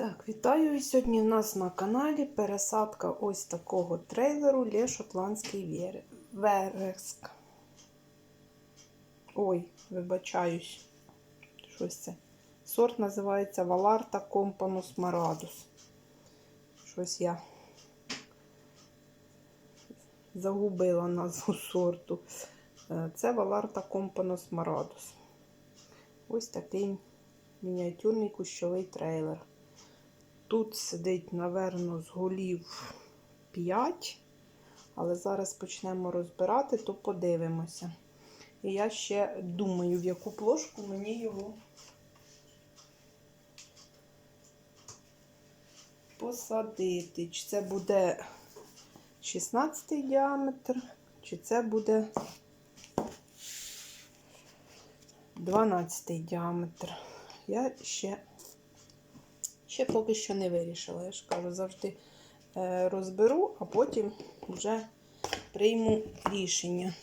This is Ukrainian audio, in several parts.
Так, вітаю! І Сьогодні в нас на каналі пересадка ось такого трейлеру Лє Шотландський Вереск. Ой, вибачаюсь. Щось це. Сорт називається Валарта Компанус Марадус. Щось я загубила назву сорту. Е, Це Валарта Компанус Марадус. Ось такий мініатюрний кущовий трейлер. Тут сидить, наверно, з голів 5, але зараз почнемо розбирати, то подивимося. І я ще думаю, в яку плошку мені його посадити. Чи це буде 16 діаметр, чи це буде 12 діаметр. Я ще Ще поки що не вирішила. Я ж кажу, завжди е, розберу, а потім вже прийму рішення.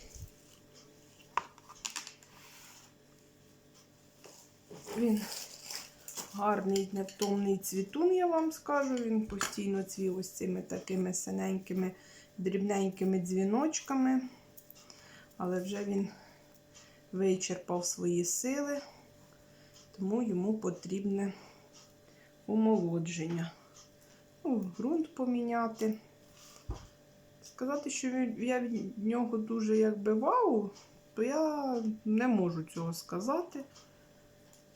Він гарний невтомний цвітун, я вам скажу. Він постійно цвів ось цими такими синенькими, дрібненькими дзвіночками. Але вже він вичерпав свої сили, тому йому потрібне омолодження. Ну, ґрунт поміняти. Сказати, що я від нього дуже якби вау, то я не можу цього сказати.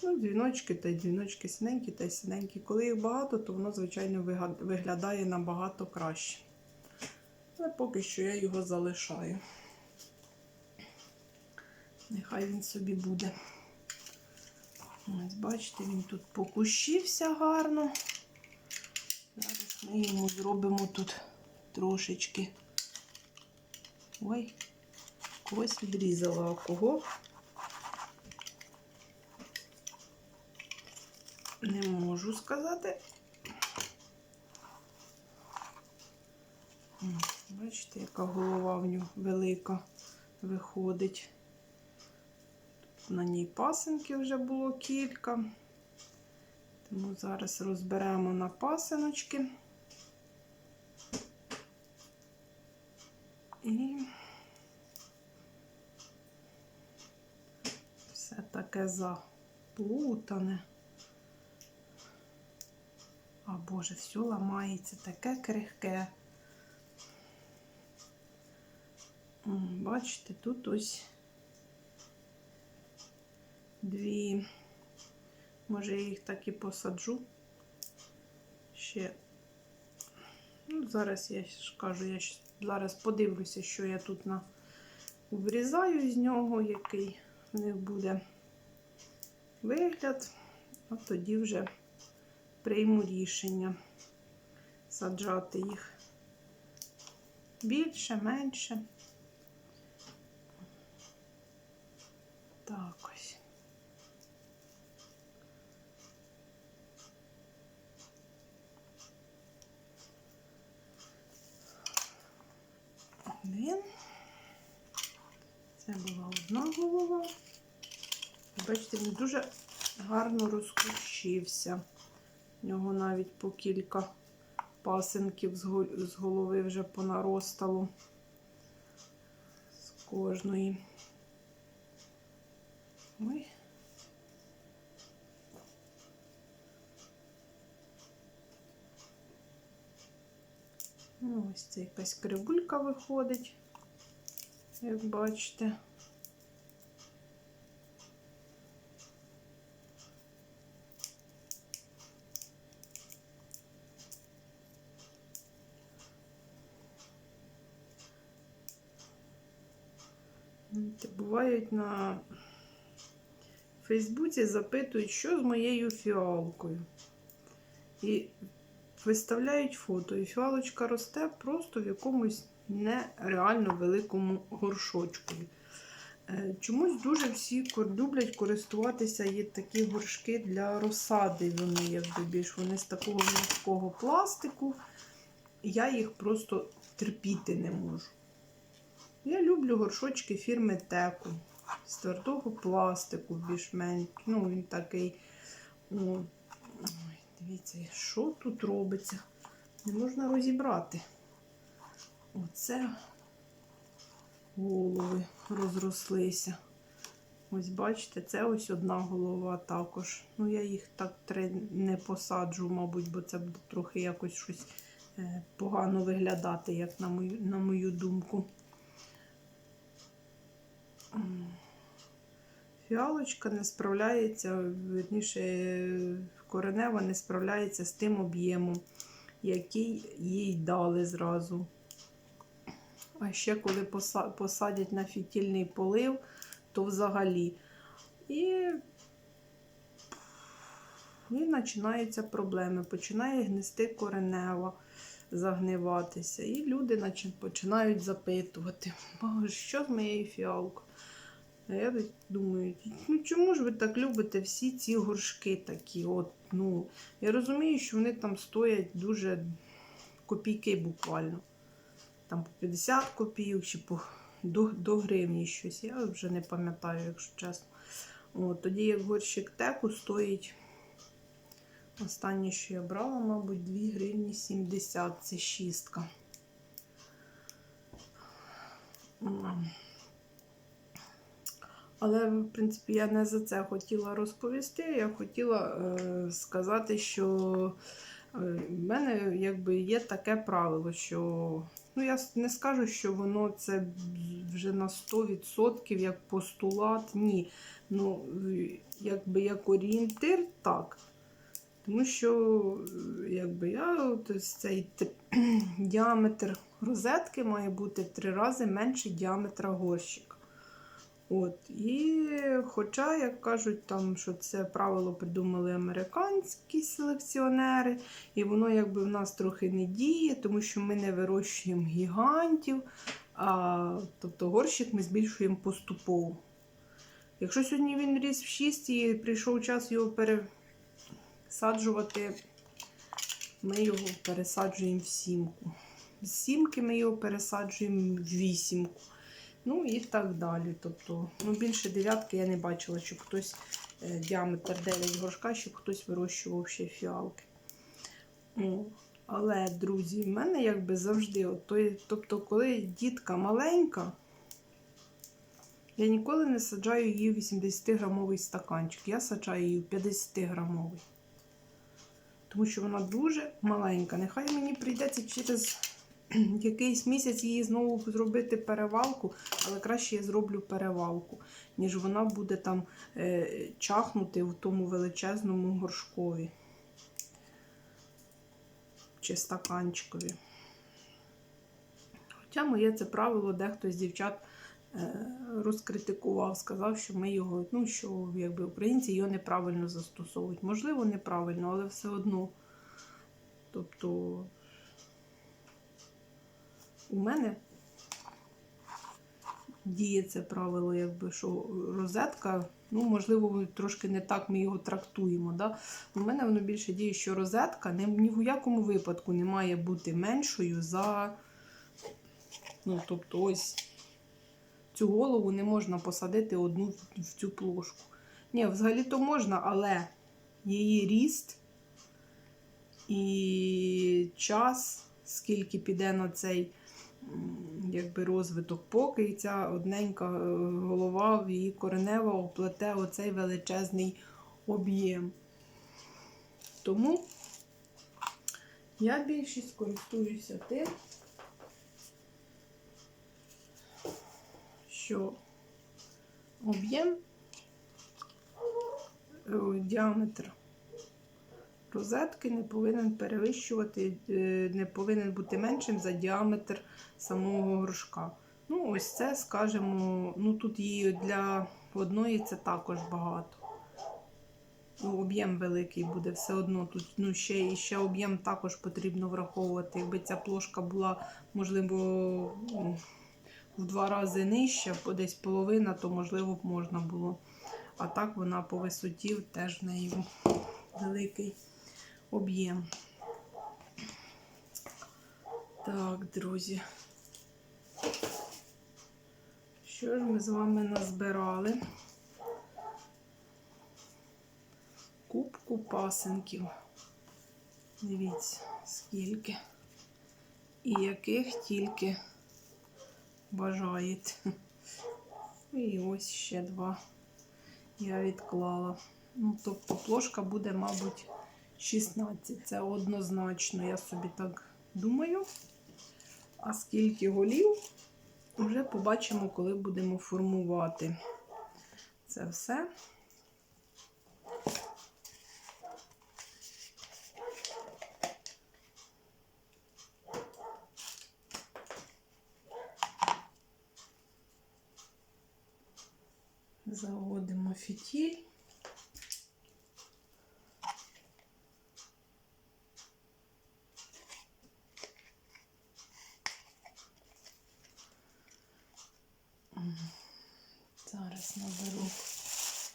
Ну, дзвіночки та й дзвіночки синенькі та й синенькі. Коли їх багато, то воно, звичайно, виглядає набагато краще. Але поки що я його залишаю. Нехай він собі буде. Ось, бачите, він тут покущився гарно. Зараз ми йому зробимо тут трошечки. Ой, когось відрізала, а кого? Не можу сказати. Бачите, яка голова в нього велика виходить. На ній пасинки вже було кілька. Тому зараз розберемо на пасиночки. І все таке заплутане. А Боже, все ламається, таке крихке. Бачите, тут ось дві. Може, я їх так і посаджу. Ще. Ну, зараз я ж кажу, я щ- зараз подивлюся, що я тут на... обрізаю з нього, який в них буде вигляд, а тоді вже прийму рішення саджати їх більше, менше. Так Він. Це була одна голова. Бачите, він дуже гарно розкручився. У нього навіть по кілька пасинків з голови вже понаростало з кожної. Ой. Ну, ось це якась кривулька виходить, як бачите. Бувають на Фейсбуці запитують, що з моєю фіалкою. І виставляють фото, і фіалочка росте просто в якомусь нереально великому горшочку. Е, Чомусь дуже всі люблять користуватися, є такі горшки для розсади. Вони якби вони з такого м'якого пластику. Я їх просто терпіти не можу. Я люблю горшочки фірми Теку з твердого пластику, більш-менш. Ну, він такий. Ну, Дивіться, що тут робиться. Не можна розібрати. Оце голови розрослися. Ось бачите, це ось одна голова також. Ну, я їх так три не посаджу, мабуть, бо це буде трохи якось щось е, погано виглядати, як на мою, на мою думку. Фіалочка не справляється, верніше, коренева не справляється з тим об'ємом, який їй дали зразу. А ще коли посадять на фітільний полив, то взагалі. І, і починаються проблеми. Починає гнисти коренева, загниватися. І люди починають запитувати, що з моєю фіалкою? А я думаю, ну чому ж ви так любите всі ці горшки такі? От, ну, я розумію, що вони там стоять дуже копійки буквально. Там по 50 копійок чи по до, до гривні щось. Я вже не пам'ятаю, якщо чесно. От, тоді як горщик теку стоїть. Останнє, що я брала, мабуть, 2 гривні 70, це шістка. Але, в принципі, я не за це хотіла розповісти. Я хотіла е, сказати, що е, в мене якби є таке правило, що ну я не скажу, що воно це вже на 100% як постулат. Ні. Ну, якби як орієнтир, так. Тому що якби я от цей діаметр розетки має бути в три рази менше діаметра горщика. От, і хоча, як кажуть, там, що це правило придумали американські селекціонери, і воно якби в нас трохи не діє, тому що ми не вирощуємо гігантів, а, тобто горщик ми збільшуємо поступово. Якщо сьогодні він ріс в 6 і прийшов час його пересаджувати, ми його пересаджуємо в сімку. З сімки ми його пересаджуємо в вісімку. Ну і так далі. Тобто, ну, більше дев'ятки я не бачила, щоб хтось е, діаметр 9 горшка, щоб хтось вирощував ще фіалки. О, але, друзі, в мене якби завжди, от, тобто, коли дітка маленька, я ніколи не саджаю її в 80-грамовий стаканчик. Я саджаю її в 50-грамовий. Тому що вона дуже маленька. Нехай мені прийдеться через якийсь місяць її знову зробити перевалку, але краще я зроблю перевалку, ніж вона буде там е, чахнути в тому величезному горшкові чи стаканчикові. Хоча моє це правило дехто з дівчат е, розкритикував, сказав, що ми його, ну що якби українці його неправильно застосовують. Можливо, неправильно, але все одно. Тобто у мене діє це правило, якби що розетка, ну, можливо, трошки не так ми його трактуємо. Да? У мене воно більше діє, що розетка ні в якому випадку не має бути меншою за. Ну, тобто, ось цю голову не можна посадити одну в- цю плошку. Ні, взагалі-то можна, але її ріст і час, скільки піде на цей якби розвиток, поки ця одненька е, голова в її коренева оплете оцей величезний об'єм. Тому я більшість користуюся тим, що об'єм, е, діаметр розетки не повинен перевищувати, е, не повинен бути меншим за діаметр самого горшка. Ну, ось це, скажімо, ну тут її для одної це також багато. Ну, об'єм великий буде все одно. Тут ну, ще, і ще об'єм також потрібно враховувати. Якби ця плошка була, можливо, в два рази нижча, десь половина, то можливо б можна було. А так вона по висоті теж в неї великий об'єм. Так, друзі. Що ж ми з вами назбирали? Кубку пасенків. Дивіться, скільки. І яких тільки бажаєте. І ось ще два я відклала. Ну, тобто плошка буде, мабуть, 16. Це однозначно, я собі так думаю. А скільки голів, вже побачимо, коли будемо формувати це все. Заводимо фітіль. Зараз наберу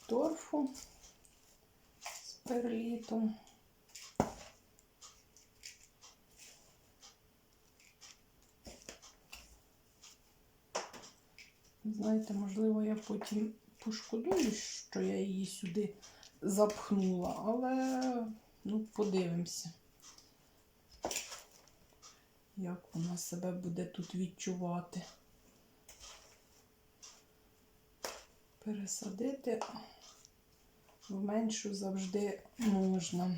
торфу з перлітом. Знаєте, можливо, я потім пошкодую, що я її сюди запхнула, але ну, подивимося, як вона себе буде тут відчувати. Пересадити в меншу завжди можна.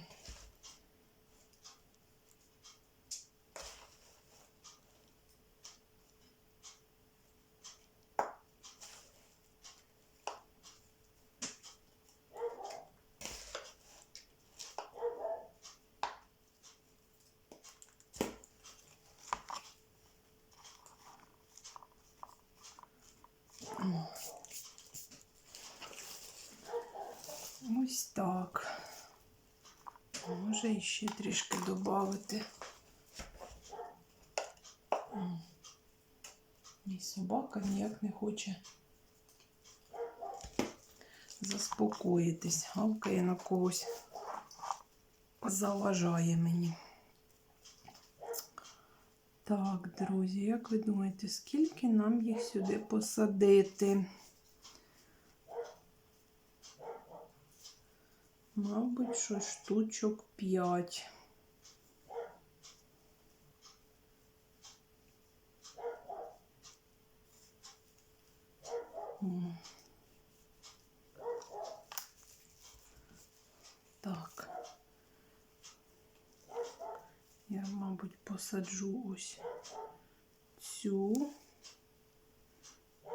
Ось так. Може іще трішки додати. І собака ніяк не хоче заспокоїтись. Гавкає на когось заважає мені. Так, друзі, як ви думаєте, скільки нам їх сюди посадити? Мабуть, що штучок 5. Так. Я, мабуть, посаджу ось цю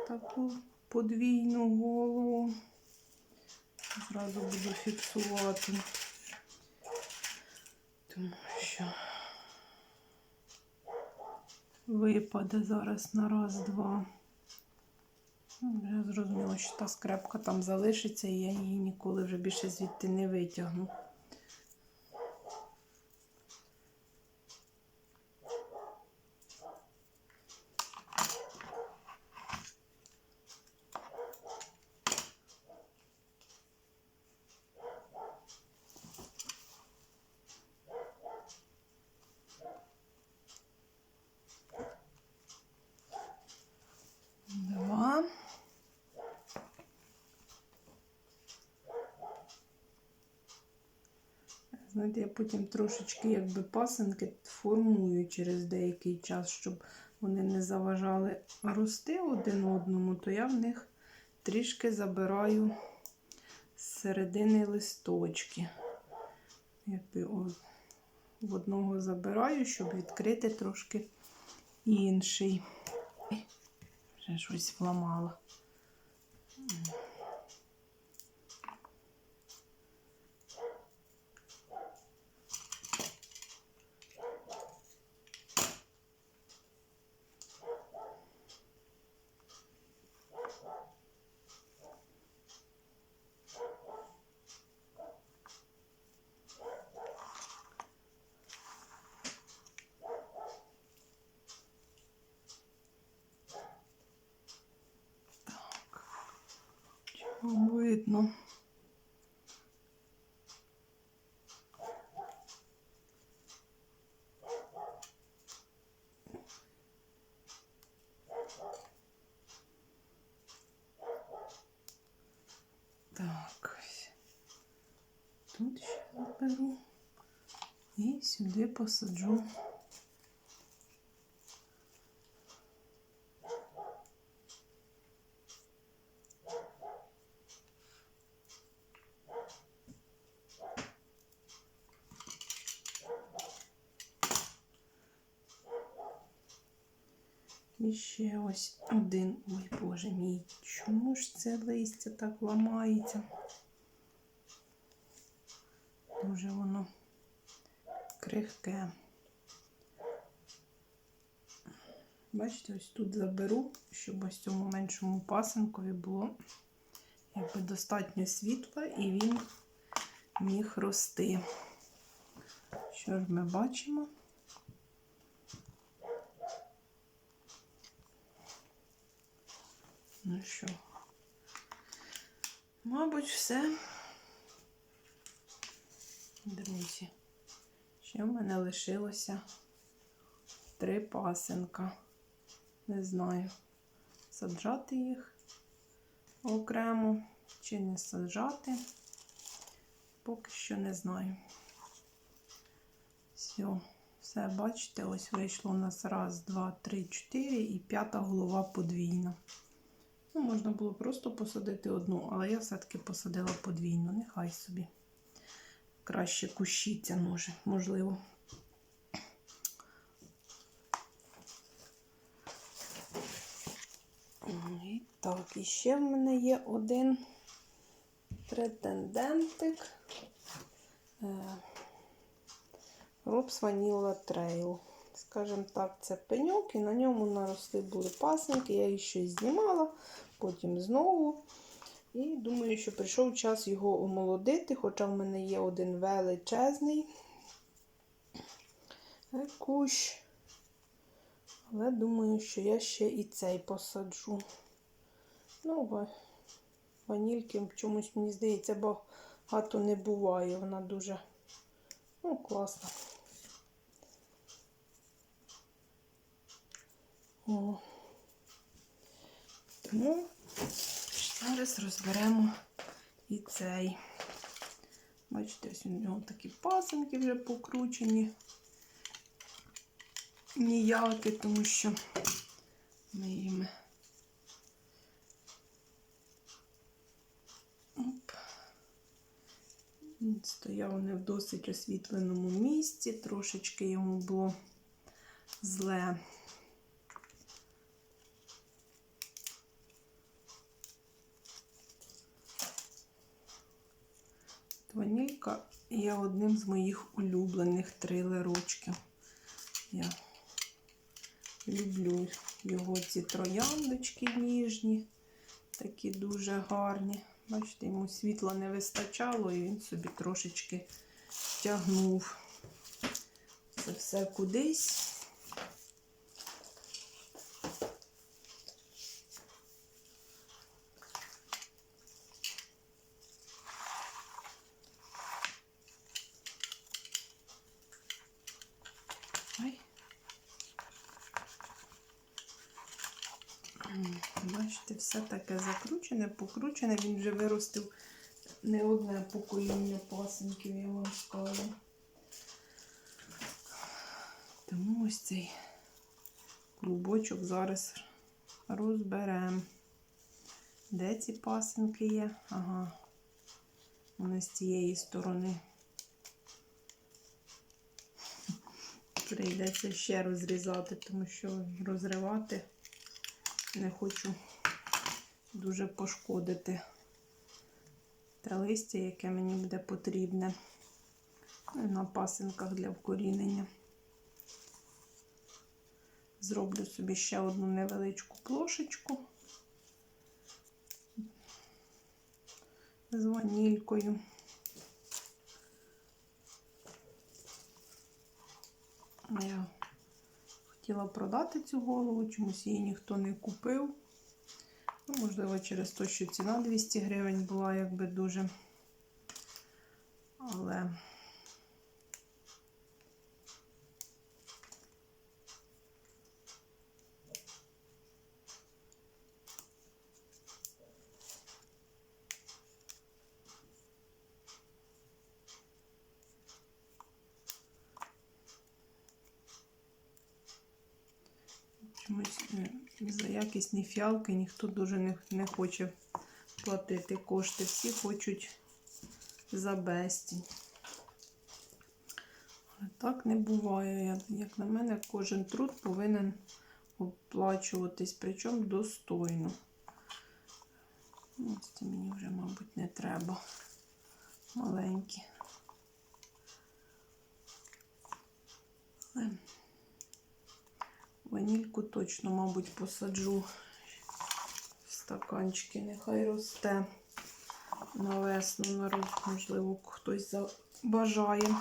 таку подвійну голову. Зразу буду фіксувати, тому що випаде зараз на раз-два. Ну, Я зрозуміла, що та скрепка там залишиться, і я її ніколи вже більше звідти не витягну. Два. Знаєте, я потім трошечки якби пасенки формую через деякий час, щоб вони не заважали рости один одному, то я в них трішки забираю з середини листочки. Якби в одного забираю, щоб відкрити трошки інший. Вже щось вламала. Вам видно. Так, ось. тут ще наберу. І сюди посаджу. І ще ось один. Ой, боже мій, чому ж це листя так ламається? Дуже воно крихке. Бачите, ось тут заберу, щоб ось цьому меншому пасенкові було якби достатньо світла і він міг рости. Що ж ми бачимо? Ну що, мабуть, все. Друзі, ще в мене лишилося три пасенка. Не знаю, саджати їх окремо чи не саджати. Поки що не знаю. Все, все, бачите, ось вийшло у нас раз, два, три, чотири і п'ята голова подвійна. Ну, можна було просто посадити одну, але я все-таки посадила подвійну, нехай собі. Краще кущиться може, можливо. І так, і ще в мене є один претендентик. Робс Vanilla Trail. Скажімо так, це пеньок, і на ньому наросли були пасенки. Я їх щось знімала, потім знову. І думаю, що прийшов час його омолодити, хоча в мене є один величезний кущ. Але думаю, що я ще і цей посаджу. Ну, ванільки чомусь, мені здається, багато не буває. Вона дуже ну, класна. О. Тому зараз розберемо і цей. Бачите, ось у нього такі пасенки вже покручені. Ніякі, тому що ми їм. Він стояв не в досить освітленому місці, трошечки йому було зле. Ванілька є одним з моїх улюблених трилерочків. Я люблю його ці трояндочки ніжні, такі дуже гарні. Бачите, йому світла не вистачало, і він собі трошечки тягнув це все кудись. Ой. М, Все таке закручене, покручене. Він вже виростив не одне покоління пасенків, я вам скажу. Тому ось цей клубочок зараз розберемо. Де ці пасенки є? Ага. Вони з цієї сторони. Прийдеться ще розрізати, тому що розривати не хочу дуже пошкодити те листя, яке мені буде потрібне на пасинках для вкорінення. Зроблю собі ще одну невеличку плошечку з ванількою. Я хотіла продати цю голову, чомусь її ніхто не купив. Ну, можливо, через те, що ціна 200 гривень була якби дуже. Але Чомусь е, за якісні фіалки ніхто дуже не, не хоче платити кошти. Всі хочуть за безцінь. Але так не буває. Як на мене, кожен труд повинен оплачуватись, причому достойно. Ось це мені вже, мабуть, не треба. Маленькі. Але ванільку точно, мабуть, посаджу в стаканчики. Нехай росте на весну, на роз, можливо, хтось забажає.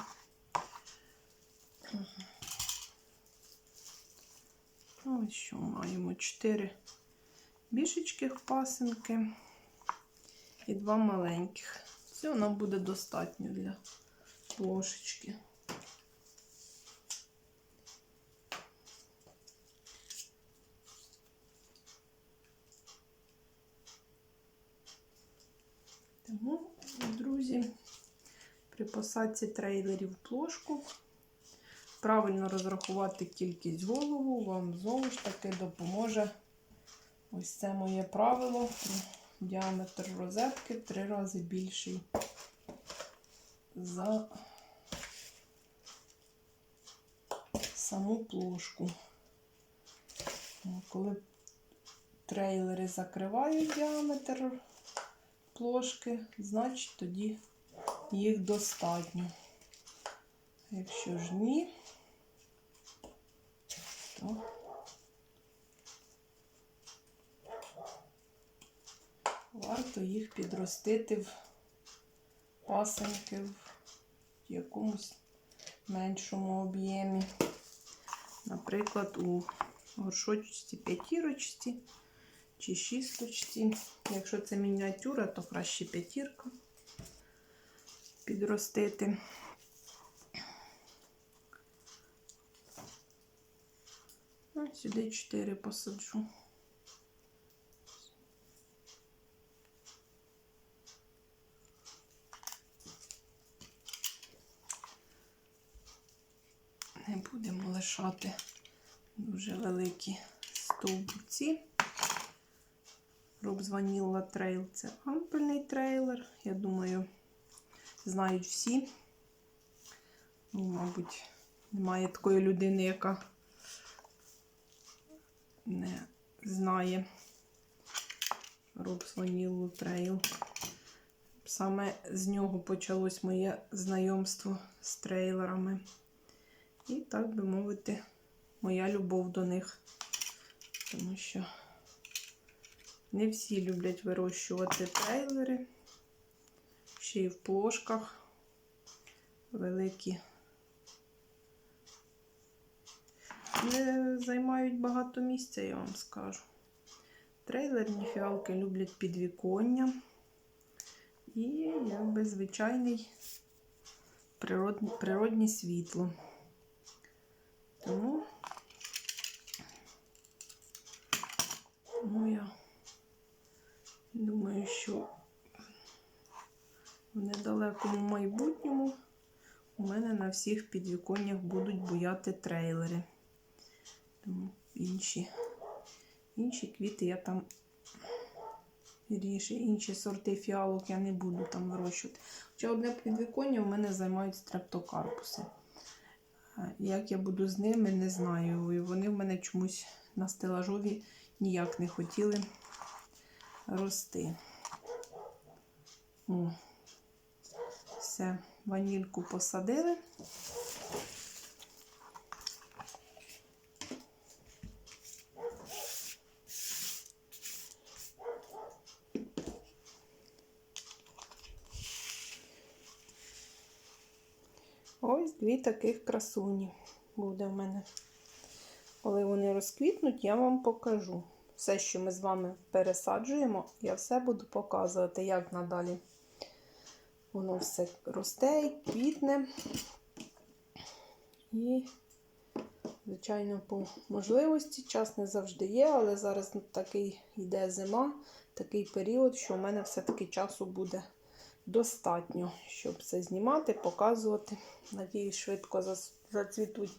Ось що маємо? Чотири більшечких пасинки і два маленьких. Цього нам буде достатньо для плошечки. Тому, друзі, при посадці трейлерів плошку правильно розрахувати кількість голову, вам знову ж таки допоможе ось це моє правило. Діаметр розетки три рази більший за саму плошку. Коли трейлери закривають діаметр плошки, значить тоді їх достатньо. Якщо ж ні, то варто їх підростити в пасенки в якомусь меншому об'ємі. Наприклад, у горшочці п'ятірочці чи шісточці. Якщо це мініатюра, то краще п'ятірка підростити. Ну, сюди 4 посаджу. Не будемо лишати дуже великі стовбурці. Роб Ванілла трейл це ампельний трейлер. Я думаю, знають всі. Ну, мабуть, немає такої людини, яка не знає Ваніллу трейл. Саме з нього почалось моє знайомство з трейлерами. І, так би мовити, моя любов до них. Тому що не всі люблять вирощувати трейлери. Ще й в плошках великі. Не займають багато місця, я вам скажу. Трейлерні фіалки люблять підвіконня. І якби звичайний природне, природнє світло. Тому, тому я думаю, що в недалекому майбутньому у мене на всіх підвіконнях будуть буяти трейлери. Тому інші, інші квіти я там вірніше, інші сорти фіалок я не буду там вирощувати. Хоча одне підвіконня в мене займають стрептокарпуси. Як я буду з ними, не знаю. І вони в мене чомусь на стелажові ніяк не хотіли рости. О, все, ванільку посадили. Ось дві таких красуні буде в мене. Коли вони розквітнуть, я вам покажу. Все, що ми з вами пересаджуємо, я все буду показувати, як надалі воно все росте, квітне. І, звичайно, по можливості час не завжди є, але зараз такий йде зима, такий період, що в мене все-таки часу буде достатньо, щоб це знімати, показувати. Надіюсь, швидко зацвітуть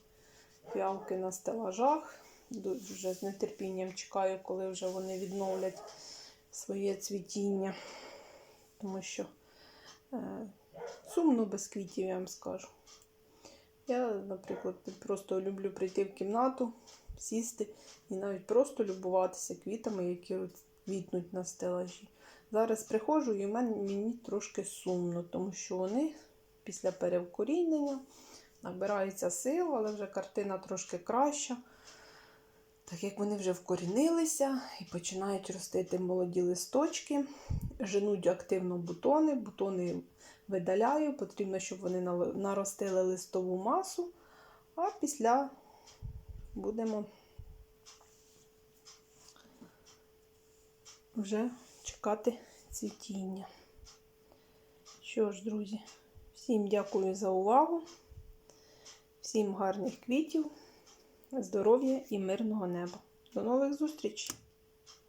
фіалки на стелажах. Дуже з нетерпінням чекаю, коли вже вони відновлять своє цвітіння. Тому що сумно без квітів, я вам скажу. Я, наприклад, просто люблю прийти в кімнату, сісти і навіть просто любуватися квітами, які квітнуть на стелажі. Зараз приходжу і мені трошки сумно, тому що вони після перевкорінення набираються сил, але вже картина трошки краща. Так як вони вже вкорінилися і починають ростити молоді листочки, женуть активно бутони, бутони видаляю, потрібно, щоб вони наростили листову масу, а після будемо вже чекати цвітіння. Що ж, друзі, всім дякую за увагу, всім гарних квітів, здоров'я і мирного неба. До нових зустрічей!